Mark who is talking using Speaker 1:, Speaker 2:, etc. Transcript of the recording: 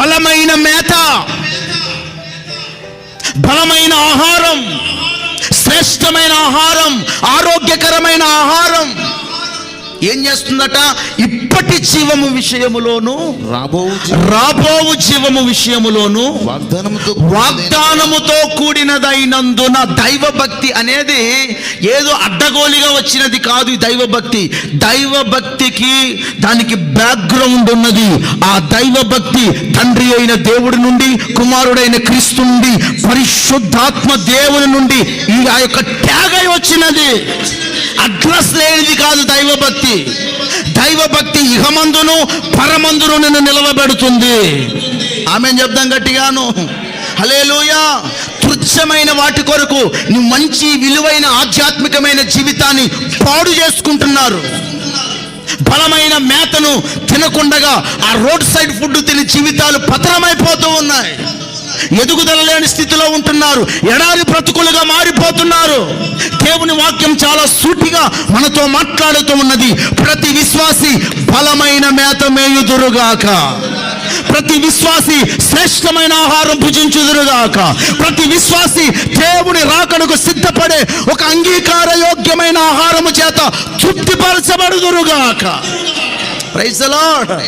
Speaker 1: బలమైన మేత బలమైన ఆహారం శ్రేష్టమైన ఆహారం ఆరోగ్యకరమైన ఆహారం. ఏం చేస్తుందట? ఇప్పటి జీవము విషయములోను
Speaker 2: రాబో
Speaker 1: రాబోవు జీవము విషయములోను
Speaker 2: వాగ్దానముతో
Speaker 1: వాగ్దానముతో కూడినదైనందున దైవ భక్తి అనేది ఏదో అడ్డగోలిగా వచ్చినది కాదు ఈ దైవ భక్తి దైవ భక్తికి దానికి బ్యాక్గ్రౌండ్ ఉన్నది. ఆ దైవ భక్తి తండ్రి అయిన దేవుడి నుండి కుమారుడైన క్రీస్తు నుండి పరిశుద్ధాత్మ దేవుని నుండి ఈ ఆ యొక్క ట్యాగ్ అయి వచ్చినది. అగ్రశ్రేణిది లేనిది కాదు దైవభక్తి? దైవభక్తి ఇహమందును పరమందును నిన్ను నిలవబెడుతుంది. ఆమె చెప్దాం గట్టిగాను. హలేలుయా తుచ్చమైన వాటి కొరకు నువ్వు మంచి విలువైన ఆధ్యాత్మికమైన జీవితాన్ని పాడు చేసుకుంటున్నారు. బలమైన మేతను తినకుండగా ఆ రోడ్ సైడ్ ఫుడ్ తిని జీవితాలు పతనమైపోతూ ఉన్నాయి. ఎదుగుదల లేని స్థితిలో ఉంటున్నారు. ఎడారి బ్రతుకులుగా మారిపోతున్నారు. దేవుని వాక్యం చాలా సూటిగా మనతో మాట్లాడుతూ ఉన్నది. ప్రతి విశ్వాసి బలమైన మేత మేయుదురుగాక. ప్రతి విశ్వాసి శ్రేష్టమైన ఆహారం భుజించుదురుగాక. ప్రతి విశ్వాసి దేవుని రాకడకు సిద్ధపడే ఒక అంగీకార యోగ్యమైన ఆహారము చేత తృప్తిపరచబడుదురుగాక. Praise lord